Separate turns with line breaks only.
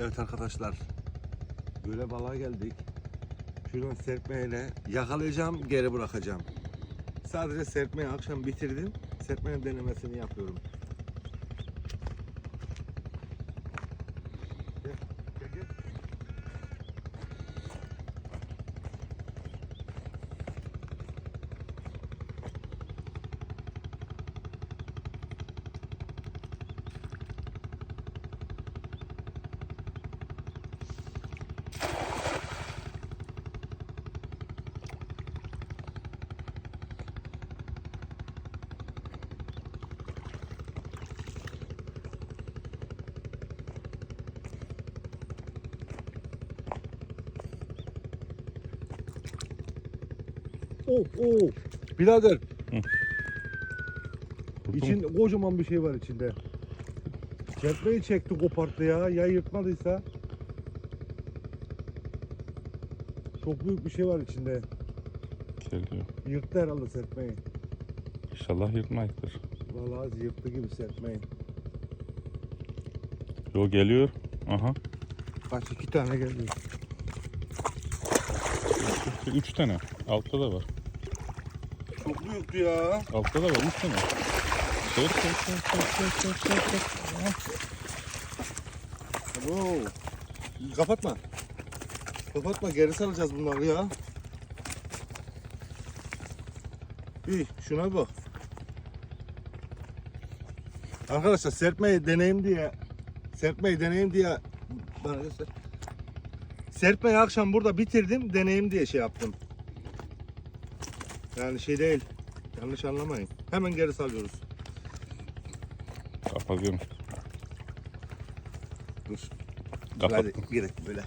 Evet arkadaşlar. Göle balığa geldik. Şuradan serpmeyle yakalayacağım, geri bırakacağım. Sadece serpmeyi akşam bitirdim. Serpmenin denemesini yapıyorum. Oh, oh. Birader. İçin kocaman bir şey var içinde. Serpmeyi çekti koparttı ya. Ya yırtmadıysa. Çok büyük bir şey var içinde.
Geliyor.
Yırttı herhalde serpmeyi.
İnşallah yırtmayıktır.
Vallahi yırttı gibi serpmeyi.
Yo geliyor. Aha.
Kaç iki tane geldi.
Üç tane. Altta da var.
Çok büyüktü ya.
Altta da var. Üç tane. Sor sor sor sor sor sor sor.
Abo. Kapatma. Kapatma geri salacağız bunları ya. İyi şuna bak. Arkadaşlar serpmeyi deneyim diye serpmeyi deneyim diye bana göster. Serpmeyi akşam burada bitirdim deneyim diye şey yaptım. Yani şey değil. Yanlış anlamayın. Hemen geri salıyoruz.
Kapatıyorum.
Dur.
Kapat.
Hadi gerek böyle.